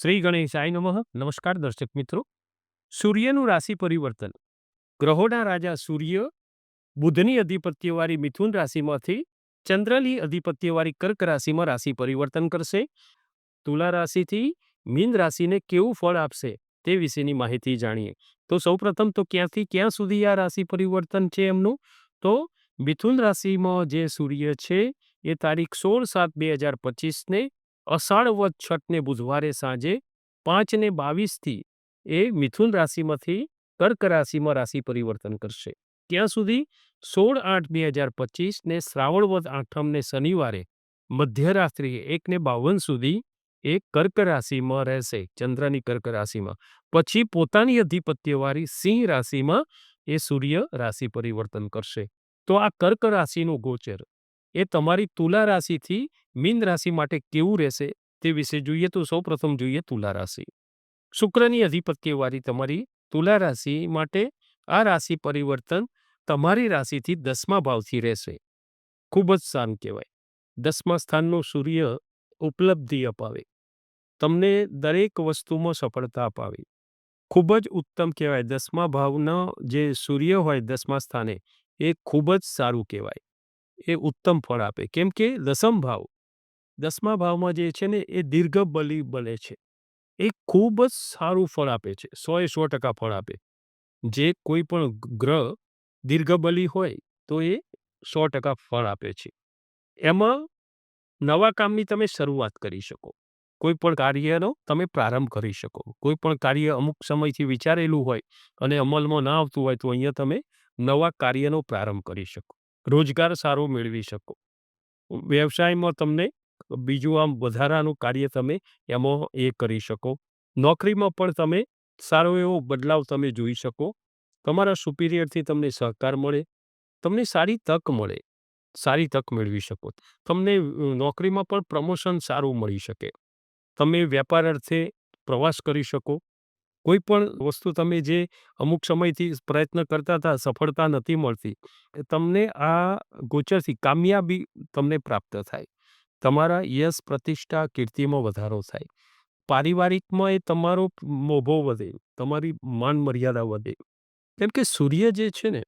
શ્રી ગણેશાય નમઃ. નમસ્કાર દર્શક મિત્રો. સૂર્યનું રાશિ પરિવર્તન. ગ્રહોના રાજા સૂર્ય બુધની અધિપત્યવાળી મિથુન રાશિમાંથી ચંદ્રની અધિપત્યવાળી કર્ક રાશિમાં રાશિ પરિવર્તન કરશે. તુલા રાશિથી મીન રાશિને કેવું ફળ આપશે તે વિશેની માહિતી જાણીએ. તો સૌપ્રથમ તો ક્યાંથી ક્યાં સુધી આ રાશિ પરિવર્તન છે એમનું? તો મિથુન રાશિમાં જે સૂર્ય છે એ તારીખ સોળ સાત બે હજાર પચીસને અષાઢ વદ છઠને બુધવારે સાંજે પાંચ ને બાવીસથી એ મિથુન રાશિમાંથી કર્ક રાશિમાં રાશિ પરિવર્તન કરશે. ત્યાં સુધી સોળ આઠ બે હજાર પચીસ ને શ્રાવણ વધ આઠમને શનિવારે મધ્યરાત્રિએ એક ને બાવન સુધી એ કર્ક રાશિમાં રહેશે, ચંદ્રની કર્ક રાશિમાં. પછી પોતાની અધિપત્યવાળી સિંહ રાશિમાં એ સૂર્ય રાશિ પરિવર્તન કરશે. તો આ કર્ક રાશિનું ગોચર એ તમારી તુલા રાશિથી મીન રાશિ માટે કેવું રહેશે તે વિશે જોઈએ તો સૌ પ્રથમ જોઈએ તુલા રાશિ. શુક્રની અધિપત્યવાળી તમારી તુલા રાશિ માટે આ રાશિ પરિવર્તન તમારી રાશિથી દસમા ભાવથી રહેશે. ખૂબ જ સારું કહેવાય. દસમા સ્થાનનો સૂર્ય ઉપલબ્ધિ અપાવે. તમને દરેક વસ્તુમાં સફળતા અપાવે. ખૂબ જ ઉત્તમ કહેવાય. દસમા ભાવનો જે સૂર્ય હોય દસમા સ્થાને એ ખૂબ જ સારું કહેવાય. એ ઉત્તમ ફળ આપે. કેમ કે દસમ ભાવ, દસમા ભાવમાં જે છે ને, એ દીર્ઘ બલી બને છે. એ ખૂબ જ સારું ફળ આપે છે. સો એ સો ટકા ફળ આપે. જે કોઈ પણ ગ્રહ દીર્ઘ બલી હોય તો એ સો ટકા ફળ આપે છે. એમાં નવા કામની તમે શરૂઆત કરી શકો. કોઈ પણ કાર્યનો તમે પ્રારંભ કરી શકો. કોઈ પણ કાર્ય અમુક સમયથી વિચારેલું હોય અને અમલમાં ના આવતું હોય તો અહીંયા તમે નવા કાર્યનો પ્રારંભ કરી શકો. રોજગાર સારો મેળવી શકો. વ્યવસાયમાં તમને બીજું આમ વધારાનું કાર્ય તમે એમાં એ કરી શકો. નોકરીમાં પણ તમે સારો એવો બદલાવ તમે જોઈ શકો. તમારા સુપિરિયરથી તમને સહકાર મળે. તમને સારી તક મળે. સારી તક મેળવી શકો. તમને નોકરીમાં પણ પ્રમોશન સારું મળી શકે. તમે વેપાર અર્થે પ્રવાસ કરી શકો. કોઈ પણ વસ્તુ તમે જે અમુક સમયથી પ્રયત્ન કરતા હતા, સફળતા નથી મળતી. તમને આ ગોચરથી કામયાબી તમને પ્રાપ્ત થાય. તમારા યશ, પ્રતિષ્ઠા, કીર્તિમાં વધારો થાય. પારિવારિકમાં એ તમારો મોભો વધે, તમારી માન મર્યાદા વધે. કેમ કે સૂર્ય જે છે ને,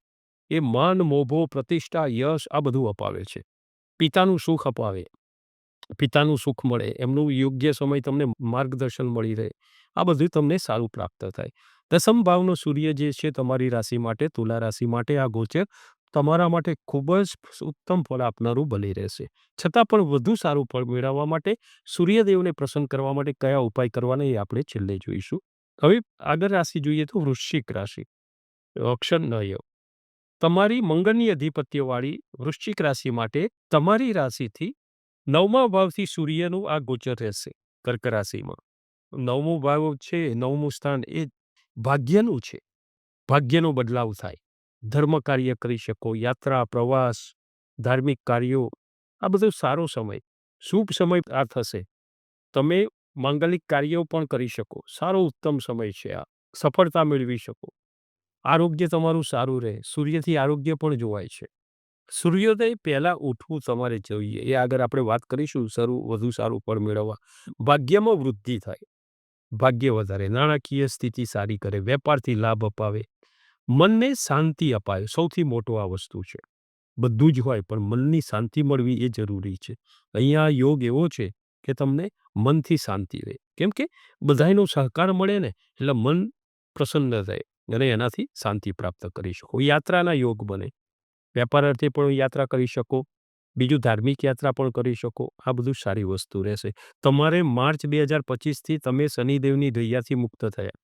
એ માન, મોભો, પ્રતિષ્ઠા, યશ આ બધું અપાવે છે. પિતાનું સુખ અપાવે. પિતાનું સુખ મળે, એમનું યોગ્ય સમય તમને માર્ગદર્શન મળી રહે, આ બધું તમને સારું પ્રાપ્ત થાય. દસમ ભાવનો સૂર્ય જે છે તમારી રાશિ માટે, તુલા રાશિ માટે આ ગોચર તમારા માટે ખૂબ જ ઉત્તમ ફળ આપનારું બની રહેશે. છતાં પણ વધુ સારું ફળ મેળવવા માટે, સૂર્યદેવને પ્રસન્ન કરવા માટે કયા ઉપાય કરવાના એ આપણે છેલ્લે જોઈશું. હવે આગળ રાશિ જોઈએ તો વૃશ્ચિક રાશિ, અક્ષર નય તમારી મંગળની અધિપત્યવાળી વૃશ્ચિક રાશિ માટે તમારી રાશિથી નવમા ભાવથી સૂર્યનું આ ગોચર રહેશે કર્ક રાશિમાં નવમું ભાવ છે, નવમું સ્થાન એ ભાગ્યનું છે. ભાગ્યનો બદલાવ થાય. ધર્મ કાર્ય કરી શકો, યાત્રા, પ્રવાસ, ધાર્મિક કાર્યો, આ બધો સારો સમય, શુભ સમય આ થશે. તમે માંગલિક કાર્યો પણ કરી શકો, સારો ઉત્તમ સમય છે આ, સફળતા મેળવી શકો. આરોગ્ય તમારું સારું રહે, સૂર્યથી આરોગ્ય પણ જોવાય છે. સૂર્યોદય પહેલાં ઉઠવું તમારે જોઈએ. એ આગળ આપણે વાત કરીશું સારું વધુ સારું ફળ મેળવવા. ભાગ્યમાં વૃદ્ધિ થાય. ભાગ્ય વધારે. નાણાકીય સ્થિતિ સારી કરે. વેપારથી લાભ અપાવે. મનને શાંતિ અપાય. સૌથી મોટો આ વસ્તુ છે. બધું જ હોય, પણ મનની શાંતિ મળવી એ જરૂરી છે. અહીંયા યોગ એવો છે કે તમને મનથી શાંતિ રહે. કેમ કે બધાનો સહકાર મળે ને, એટલે મન પ્રસન્ન થાય અને એનાથી શાંતિ પ્રાપ્ત કરી શકો. યાત્રાના યોગ બને. વેપાર અર્થે પણ યાત્રા કરી શકો, બીજું ધાર્મિક યાત્રા પણ કરી શકો, આ બધું સારી વસ્તુ રહેશે. તમારે માર્ચ બે હજાર પચીસથી તમે શનિદેવની દૈયાથી મુક્ત થયા.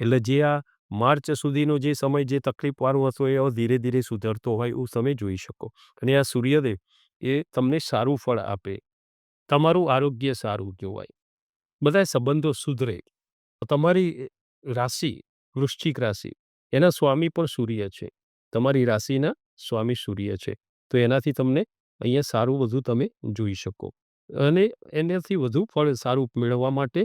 એટલે જે આ માર્ચ સુધીનો જે સમય, જે તકલીફવાળો હતો, એ ધીરે ધીરે સુધરતો હોય એવું તમે જોઈ શકો. અને આ સૂર્યદેવ એ તમને સારું ફળ આપે. તમારું આરોગ્ય સારું જોવાય બધા સંબંધો સુધરે. તમારી રાશિ, વૃશ્ચિક રાશિ, એના સ્વામી પણ સૂર્ય છે. તમારી રાશિના સ્વામી સૂર્ય છે. તો એનાથી તમને અહીંયા સારું બધું તમે જોઈ શકો. અને એનાથી વધુ ફળ સારું મેળવવા માટે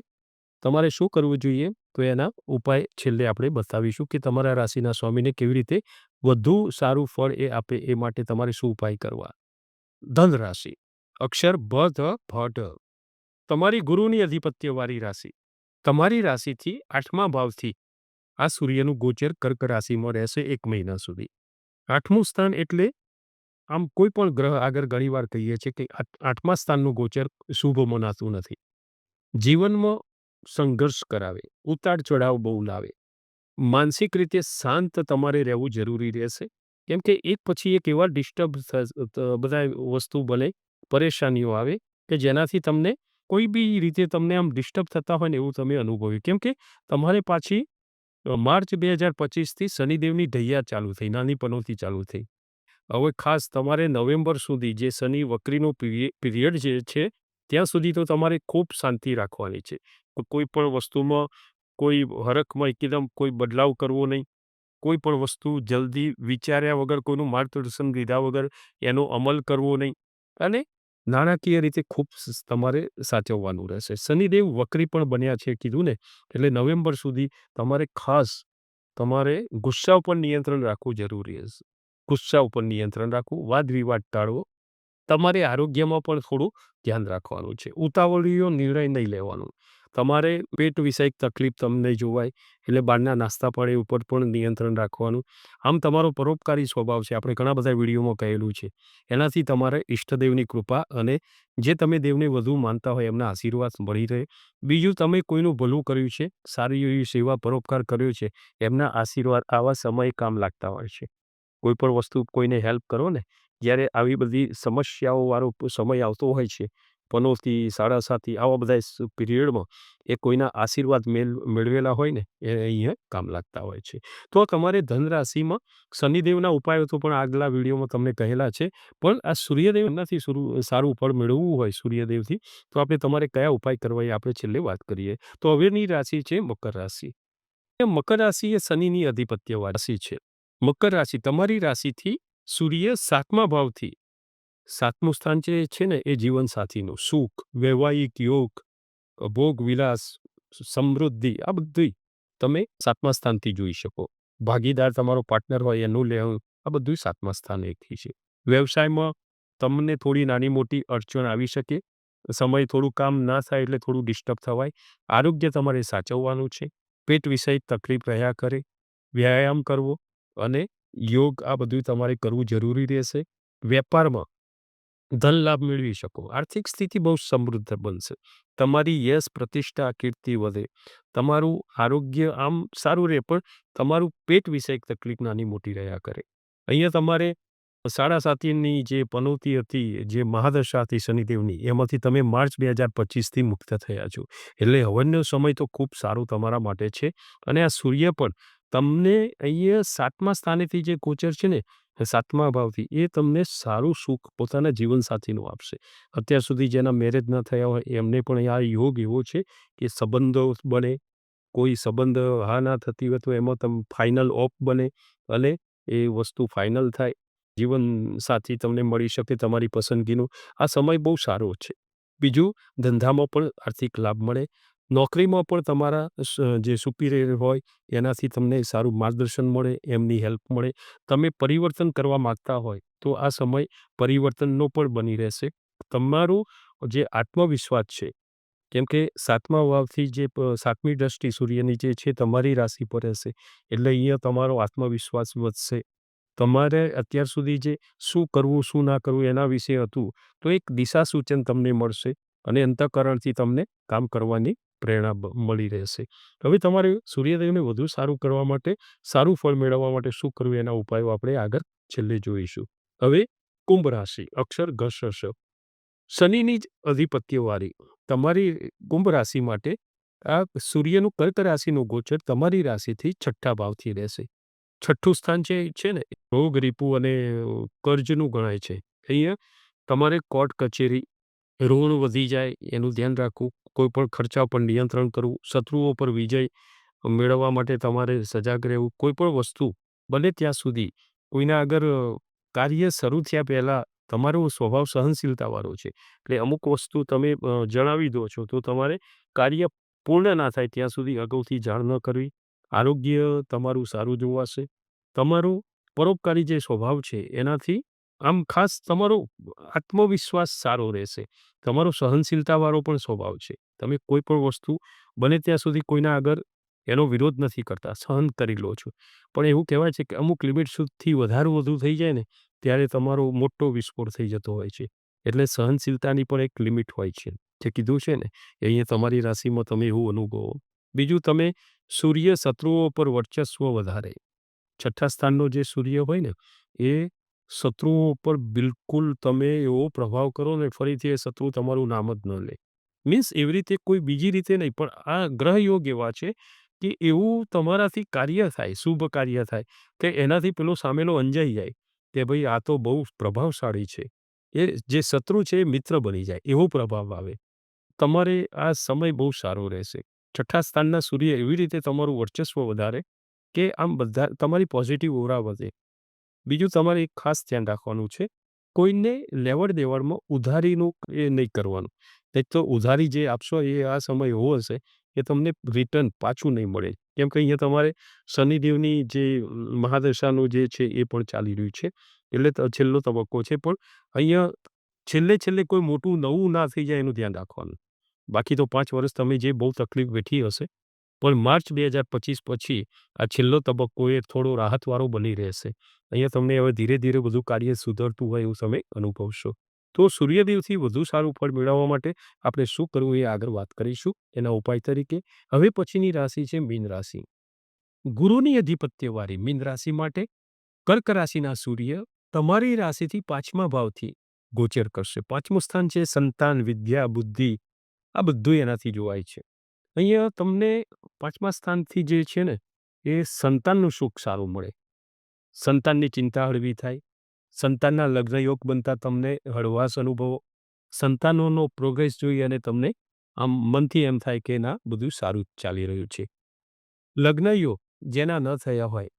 તમારે શું કરવું જોઈએ? તો એના ઉપાય છેલ્લે આપણે બતાવીશું કે તમારા રાશિના સ્વામીને કેવી રીતે વધુ સારું ફળ એ આપે એ માટે તમારે શું ઉપાય કરવા. ધન રાશિ, અક્ષર ભ ધ, ભ તમારી ગુરુની અધિપત્યવાળી રાશિ. તમારી રાશિથી આઠમા ભાવથી આ સૂર્યનું ગોચર કર્ક રાશિમાં રહેશે એક મહિના સુધી. આઠમું સ્થાન એટલે આમ કોઈ પણ ગ્રહ આગળ ઘણીવાર કહીએ છીએ કે આઠમા સ્થાનનું ગોચર શુભ મનાતું નથી. જીવનમાં સંઘર્ષ કરાવે, ઉતાર ચઢાવ બહુ લાવે. માનસિક રીતે શાંત તમારે રહેવું જરૂરી રહેશે. કેમ કે એક પછી એક એવા ડિસ્ટર્બ બધા વસ્તુ બને, પરેશાનીઓ આવે કે જેનાથી તમને કોઈ બી રીતે તમને આમ ડિસ્ટર્બ થતા હોય ને એવું તમે અનુભવ્યું. કેમ કે તમારે પાછી માર્ચ બે હજાર પચીસથી શનિદેવની ઢૈયા ચાલુ થઈ, નાની પનોતી ચાલુ થઈ. હવે ખાસ તમારે નવેમ્બર સુધી જે શનિ વક્રીનો પીરિયડ જે છે, ત્યાં સુધી તો તમારે ખૂબ શાંતિ રાખવાની છે. કોઈ પણ વસ્તુમાં કોઈ હરખમાં એકદમ કોઈ બદલાવ કરવો નહીં. કોઈ પણ વસ્તુ જલ્દી વિચાર્યા વગર, કોઈનું માર્ગદર્શન લીધા વગર એનો અમલ કરવો નહીં. અને નાણાકીય રીતે ખૂબ તમારે સાચવવાનું રહેશે. શનિદેવ વક્રી પણ બન્યા છે કીધું ને, એટલે નવેમ્બર સુધી તમારે ખાસ તમારે ગુસ્સા ઉપર નિયંત્રણ રાખવું જરૂરી હશે. ગુસ્સા ઉપર નિયંત્રણ રાખવું વાદ વિવાદ ટાળવો તમારે આરોગ્યમાં પણ થોડું ધ્યાન રાખવાનું છે. ઉતાવળીઓ નિર્ણય નહીં લેવાનો. તમારે પેટ વિષયક તકલીફ તમને જોવાય, એટલે બહારના નાસ્તા પડે ઉપર પણ નિયંત્રણ રાખવાનું. આમ તમારો પરોપકારી સ્વભાવ છે. આપણે ઘણા બધા વિડીયોમાં કહેલું છે. એનાથી તમારે ઈષ્ટદેવની કૃપા અને જે તમે દેવને વધુ માનતા હોય એમના આશીર્વાદ મળી રહે. બીજું, તમે કોઈનું ભલું કર્યું છે, સારી એવી સેવા પરોપકાર કર્યો છે, એમના આશીર્વાદ આવા સમયે કામ લાગતા હોય છે. કોઈ પણ વસ્તુ કોઈને હેલ્પ કરો ને જ્યારે આવી બધી સમસ્યાઓવાળો સમય આવતો હોય છે પનોતી સાડા સાતી આવા બધા પિરિયડમાં એ કોઈના આશીર્વાદ મેળ મેળવેલા હોય ને, એ અહીંયા કામ લાગતા હોય છે. તો તમારે ધન રાશિમાં શનિદેવના ઉપાયો તો પણ આગલા વિડીયોમાં તમને કહેલા છે, પણ આ સૂર્યદેવ નથી સારું ફળ મેળવવું હોય સૂર્યદેવથી, તો આપણે તમારે કયા ઉપાય કરવા એ આપણે છેલ્લે વાત કરીએ. તો હવેની રાશિ છે મકર રાશિ. મકર રાશિ એ શનિની અધિપત્ય રાશિ છે. મકર રાશિ તમારી રાશિથી સૂર્ય સાતમા ભાવથી. સાતમું સ્થાન જે છે ને, એ જીવનસાથીનું. સુખ, વૈવાહિક યોગ, ભોગ વિલાસ, સમૃદ્ધિ, આ બધું તમે સાતમા સ્થાનથી જોઈ શકો. ભાગીદાર તમારો પાર્ટનર હોય, એનું લેવું, આ બધું સાતમા સ્થાનેથી છે. વ્યવસાયમાં તમને થોડી નાની મોટી અડચણ આવી શકે. સમય થોડું કામ ના થાય એટલે થોડું ડિસ્ટર્બ થવાય. આરોગ્ય તમારે સાચવવાનું છે. પેટ વિષય તકલીફ રહ્યા કરે. વ્યાયામ કરવો અને યોગ આ બધું તમારે કરવું જરૂરી રહેશે. વેપારમાં ધન લાભ મેળવી શકો. આર્થિક સ્થિતિ બહુ સમૃદ્ધ બનશે. તમારી યશ, પ્રતિષ્ઠા, કીર્તિ વધે. તમારું આરોગ્ય આમ સારું રહે, પણ તમારું પેટ વિષયક તકલીફ નાની મોટી રહ્યા કરે. અહીંયા તમારે સાડા સાતીની જે પનોતી હતી, જે મહાદશા હતી શનિદેવની, એમાંથી તમે માર્ચ બે હજાર પચીસથી મુક્ત થયા છો. એટલે હવનનો સમય તો ખૂબ સારો તમારા માટે છે. અને આ સૂર્ય પણ તમને અહીંયા સાતમા સ્થાનેથી જે કોચર છે ને સાતમા ભાવથી, એ તમને સારું સુખ પોતાના જીવનસાથીનું આપશે. અત્યાર સુધી જેના મેરેજ ન થયા હોય, એમને પણ આ યોગ એવો છે કે સંબંધો બને, કોઈ સંબંધ હા ના થતી હોય તો એમાં તમે ફાઇનલ ઓફ બને અને એ વસ્તુ ફાઇનલ થાય જીવન સાથી તમને મળી શકે તમારી પસંદગીનું. આ સમય બહુ સારો છે. બીજું ધંધામાં પણ આર્થિક લાભ મળે નોકરીમાં પણ તમારા જે સુપિરિયર હોય, એનાથી તમને સારું માર્ગદર્શન મળે, એમની હેલ્પ મળે. તમે પરિવર્તન કરવા માંગતા હોય, તો આ સમય પરિવર્તનનો પણ બની રહેશે. તમારું જે આત્મવિશ્વાસ છે, કેમ કે સાતમા ભાવથી જે સાતમી દ્રષ્ટિ સૂર્યની જે છે, તમારી રાશિ પર રહેશે. એટલે અહીંયા તમારો આત્મવિશ્વાસ વધશે. તમારે અત્યાર સુધી જે શું કરવું, શું ના કરવું, એના વિશે હતું, તો એક દિશા સૂચન તમને મળશે અને અંતઃકરણથી તમને કામ કરવાની પ્રેરણા મળી રહેશે. હવે તમારે સૂર્યદેવને વધુ સારું કરવા માટે, સારું ફળ મેળવવા માટે શું કરવું એના ઉપાયો આપણે આગળ છેલ્લે જોઈશું. હવે કુંભ રાશિ, અક્ષર ઘસ શનિની જ અધિપત્યવાળી તમારી કુંભ રાશિ માટે આ સૂર્યનું કર્ક રાશિનું ગોચર તમારી રાશિથી છઠ્ઠા ભાવથી રહેશે. છઠ્ઠું સ્થાન જે છે ને, રોગ, રીપુ અને કર્જનું ગણાય છે. અહીંયા તમારે કોર્ટ કચેરી ઋણ વધી જાય, એનું ધ્યાન રાખવું કોઈ પણ ખર્ચા પર નિયંત્રણ કરવું, શત્રુઓ પર વિજય મેળવવા માટે તમારે સજાગ રહેવું કોઈ પણ વસ્તુ બને ત્યાં સુધી. કોઈના આગળ કાર્ય શરૂ થયા પહેલાં તમારો સ્વભાવ સહનશીલતાવાળો છે. એટલે અમુક વસ્તુ તમે જણાવી દો છો, તો તમારે કાર્ય પૂર્ણ ના થાય ત્યાં સુધી અગાઉથી જાણ ન કરવી. આરોગ્ય તમારું સારું જોવાશે. તમારું પરોપકારી જે સ્વભાવ છે, એનાથી આમ ખાસ તમારો આત્મવિશ્વાસ સારો રહેશે. તમારો સહનશીલતાવાળો પણ સ્વભાવ છે. તમે કોઈ પણ વસ્તુ બને ત્યાં સુધી કોઈના આગળ એનો વિરોધ નથી કરતા, સહન કરી લો છો. પણ એવું કહેવાય છે કે અમુક લિમિટ સુધી વધારે વધુ થઈ જાય ને, ત્યારે તમારો મોટો વિસ્ફોટ થઈ જતો હોય છે. એટલે સહનશીલતાની પણ એક લિમિટ હોય છે. જે કીધું છે ને, અહીંયા તમારી રાશિમાં તમે એવું અનુભવો. બીજું તમે સૂર્ય શત્રુઓ પર વર્ચસ્વ વધારે. છઠ્ઠા સ્થાનનો જે સૂર્ય હોય ને, એ શત્રુઓ ઉપર બિલકુલ તમે એવો પ્રભાવ કરો ને ફરીથી એ શત્રુ તમારું નામ જ ન લે. મીન્સ એવી રીતે કોઈ બીજી રીતે નહીં પણ આ ગ્રહ યોગ એવા છે કે એવું તમારાથી કાર્ય થાય, શુભ કાર્ય થાય કે એનાથી પેલો સામેલો અંજાઈ જાય કે ભાઈ આ તો બહુ પ્રભાવશાળી છે. એ જે શત્રુ છે એ મિત્ર બની જાય એવો પ્રભાવ આવે. તમારે આ સમય બહુ સારો રહેશે. છઠ્ઠા સ્થાનના સૂર્ય એવી રીતે તમારું વર્ચસ્વ વધારે કે આમ બધા તમારી પોઝિટિવ ઓરા વધે. બીજું તમારે એક ખાસ ધ્યાન રાખવાનું છે. કોઈને લેવડ-દેવડમાં ઉધારીનું એ નહીં કરવાનું. નહીં તો ઉધારી જે આપશો એ આ સમય એવો હશે કે તમને રિટર્ન પાછું નહીં મળે. કેમ કે અહીંયા તમારે શનિદેવની જે મહાદશાનું જે છે એ પણ ચાલી રહ્યું છે. એટલે છેલ્લો તબક્કો છે પણ અહીંયા છેલ્લે છેલ્લે કોઈ મોટું નવું ના થઈ જાય એનું ધ્યાન રાખવાનું. બાકી તો પાંચ વર્ષ તમે જે બહુ તકલીફ વેઠી હશે પણ માર્ચ બે હજાર પચીસ પછી આ છેલ્લો તબક્કો એ થોડો રાહતવાળો બની રહેશે. અહીંયા તમને હવે ધીરે ધીરે બધું કાર્ય સુધરતું હોય એવું તમે અનુભવશો. તો સૂર્યદેવથી વધુ સારું ફળ મેળવવા માટે આપણે શું કરવું એ આગળ વાત કરીશું એના ઉપાય તરીકે. હવે પછીની રાશિ છે મીન રાશિ. ગુરુની અધિપત્યવાળી મીન રાશિ માટે કર્ક રાશિના સૂર્ય તમારી રાશિથી પાંચમા ભાવથી ગોચર કરશે. પાંચમું સ્થાન છે સંતાન, વિદ્યા, બુદ્ધિ આ બધું એનાથી જોવાય છે. અહીંયા તમને પાંચમા સ્થાનથી જે છે ને, એ સંતાનનું સુખ સારું મળે. સંતાનની ચિંતા હળવી થાય. સંતાનના લગ્ન યોગ બનતા તમને હળવાશ અનુભવો. સંતાનોનો પ્રોગ્રેસ જોઈ અને તમને આમ મનથી એમ થાય કે ના, બધું સારું ચાલી રહ્યું છે. લગ્ન યોગ જેના ન થયા હોય,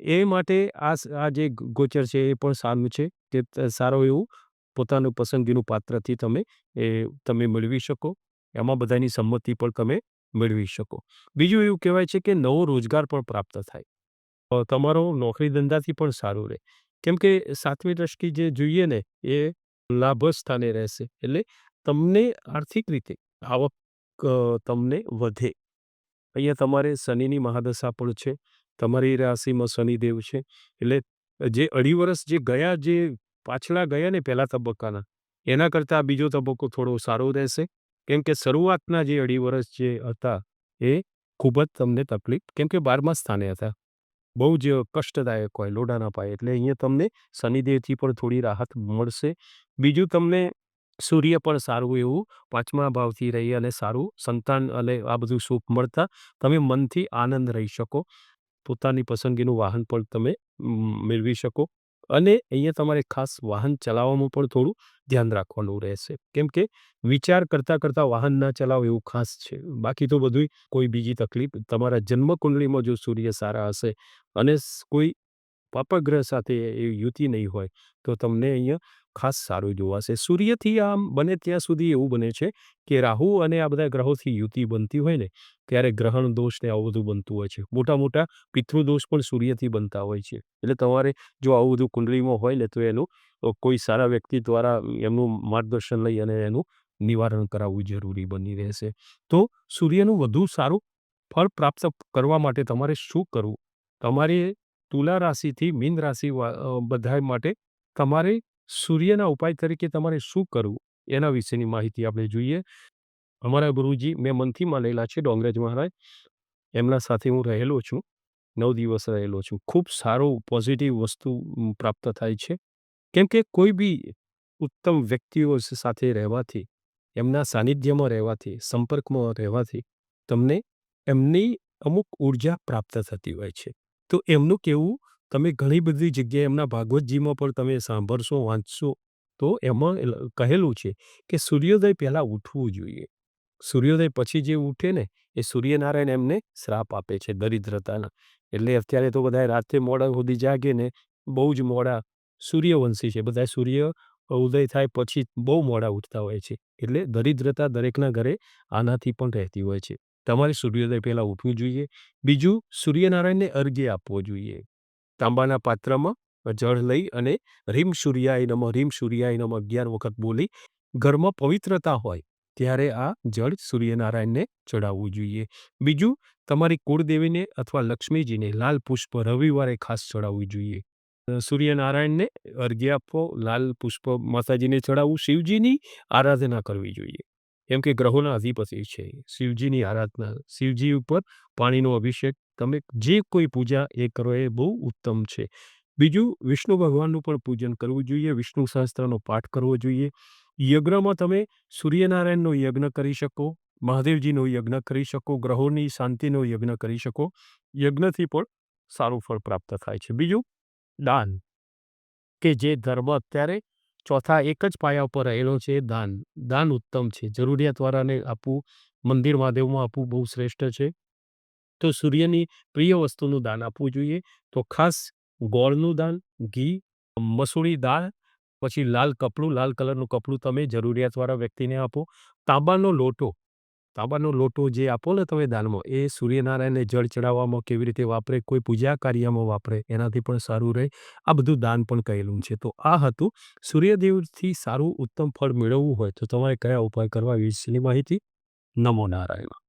એ માટે આ આ જે ગોચર છે એ પણ સારું છે સારો સારું એવું પોતાનું પસંદગીનું પાત્રથી તમે એ, તમે મેળવી શકો. એમાં બધાની સંમતિ પણ તમે મેળવી શકો. બીજું એવું કહેવાય છે કે નવો રોજગાર પણ પ્રાપ્ત થાય. તમારો નોકરી ધંધાથી પણ સારું રહે. કેમ કે સાતમી દ્રષ્ટિ જે જોઈએ ને, એ લાભ સ્થાને રહેશે. એટલે તમને આર્થિક રીતે આવક તમને વધે. અહીંયા તમારે શનિની મહાદશા પણ છે. તમારી રાશિમાં શનિદેવ છે. એટલે જે અઢી વર્ષ જે ગયા, જે પાછલા ગયા ને પહેલા તબક્કાના, એના કરતાં બીજો તબક્કો થોડો સારો રહેશે. કેમ કે શરૂઆતના જે અઢી વર્ષ જે હતા, એ ખૂબ જ તમને તકલીફ, કેમ કે બારમા સ્થાને હતા. બહુ જ કષ્ટદાયક હોય, લોઢાના પાય એટલે અહીંયા તમને શનિદેવથી પણ થોડી રાહત મળશે. બીજું તમને સૂર્ય પણ સારું એવું પાંચમા ભાવથી રહી અને સારું સંતાન અને આ બધું સુખ મળતા તમે મનથી આનંદ રહી શકો. પોતાની પસંદગીનું વાહન પણ તમે મેળવી શકો. અને અહીંયા તમારે ખાસ વાહન ચલાવવામાં પણ થોડું ધ્યાન રાખવાનું રહેશે. કેમ કે વિચાર કરતાં કરતાં વાહન ના ચલાવો એવું ખાસ છે. બાકી તો બધુંય કોઈ બીજી તકલીફ તમારા જન્મ કુંડલીમાં જો સૂર્ય સારા હશે અને કોઈ પાપગ્રહ સાથે એ યુતિ નહીં હોય, તો તમને અહીંયા ખાસ સારું જોવાશે. સૂર્યથી આમ બને ત્યાં સુધી એવું બને છે કે રાહુ અને આ બધા ગ્રહોથી યુતિ બનતી હોય ને, ત્યારે ગ્રહણ દોષ ને આવું બધું બનતું હોય છે. મોટા મોટા પિતૃદોષ પણ સૂર્યથી બનતા હોય છે. એટલે તમારે જો આવું બધું કુંડલીમાં હોય ને તો એનું કોઈ સારા વ્યક્તિ દ્વારા એમનું માર્ગદર્શન લઈ અને એનું નિવારણ કરાવવું જરૂરી બની રહેશે. તો સૂર્યનું વધુ સારું ફળ પ્રાપ્ત કરવા માટે તમારે શું કરવું? તમારે તુલા રાશિથી મીન રાશિ બધા માટે તમારે સૂર્યના ઉપાય તરીકે તમારે શું કરવું? એના વિશેની માહિતી આપણે જોઈએ. અમારા ગુરુજી મેં મનથી માનેલા છે ડોંગરેજ મહારાજ. એમના સાથે હું રહેલો છું. નવ દિવસ રહેલો છું. ખૂબ સારું પોઝિટિવ વસ્તુ પ્રાપ્ત થાય છે. કેમ કે કોઈ બી ઉત્તમ વ્યક્તિઓ સાથે રહેવાથી, એમના સાનિધ્યમાં રહેવાથી, સંપર્કમાં રહેવાથી તમને એમની અમુક ઊર્જા પ્રાપ્ત થતી હોય છે. તો એમનું કહેવું તમે ઘણી બધી જગ્યાએ એમના ભાગવતજીમાં પણ તમે સાંભળશો, વાંચશો તો એમાં કહેલું છે કે સૂર્યોદય પહેલાં ઉઠવું જોઈએ. સૂર્યોદય પછી જે ઉઠે ને એ સૂર્યનારાયણ એમને શ્રાપ આપે છે દરિદ્રતાના. એટલે અત્યારે તો બધાય રાતે મોડા સુધી જાગે ને બહુ જ મોડા સૂર્યવંશી છે. બધા સૂર્ય ઉદય થાય પછી બહુ મોડા ઉઠતા હોય છે. એટલે દરિદ્રતા દરેકના ઘરે આનાથી પણ રહેતી હોય છે. તમારે સૂર્યોદય પહેલાં ઉઠવું જોઈએ. બીજું સૂર્યનારાયણને અર્ઘ્ય આપવો જોઈએ. તાંબાના પાત્રમાં જળ લઈ અને રીમ સૂર્યાય નમઃ રીમ સૂર્યાય નમ અગિયાર વખત બોલી ઘરમાં પવિત્રતા હોય ત્યારે આ જળ સૂર્યનારાયણને ચડાવવું જોઈએ. બીજું, તમારી કુળદેવીને અથવા લક્ષ્મીજીને લાલ પુષ્પ રવિવારે ખાસ ચડાવવું જોઈએ. સૂર્યનારાયણને અર્ઘ્ય આપવો લાલ પુષ્પ માતાજીને ચડાવવું, શિવજીની આરાધના કરવી જોઈએ. કેમ કે ગ્રહોના અધિપતિ છે. શિવજીની આરાધના, શિવજી ઉપર પાણીનો અભિષેક તમે જે કોઈ પૂજા એ કરો એ બહુ ઉત્તમ છે. બીજું, વિષ્ણુ ભગવાનનું પણ પૂજન કરવું જોઈએ, વિષ્ણુ સહસ્ત્રનો પાઠ કરવો જોઈએ. યજ્ઞમાં તમે સૂર્યનારાયણનો યજ્ઞ કરી શકો, મહાદેવજીનો યજ્ઞ કરી શકો, ગ્રહોની શાંતિનો યજ્ઞ કરી શકો. યજ્ઞથી પણ સારું ફળ પ્રાપ્ત થાય છે. બીજું, દાન. કે જે ધર્મ અત્યારે ચોથા એક જ પાયા ઉપર રહેલો છે દાન. દાન ઉત્તમ છે. જરૂરિયાતવાળાને આપવું, મંદિર મહાદેવમાં આપવું બહુ શ્રેષ્ઠ છે. તો સૂર્યની પ્રિય વસ્તુનું દાન આપવું જોઈએ. તો ખાસ ગોળનું દાન, ઘી, મસૂરી દાળ, પછી લાલ કપડું, લાલ કલરનું કપડું તમે જરૂરિયાતવાળા વ્યક્તિને આપો. તાંબાનો લોટો તાંબાનો લોટો જે આપો ને તમે દાનમાં, એ સૂર્યનારાયણને જળ ચડાવવામાં કેવી રીતે વાપરે, કોઈ પૂજા કાર્યમાં વાપરે, એનાથી પણ સારું રહે. આ બધું દાન પણ કહેલું છે. તો આ હતું. સૂર્યદેવથી સારું ઉત્તમ ફળ મેળવવું હોય તો તમારે કયા ઉપાય કરવા વિશેની માહિતી? નમો નારાયણ.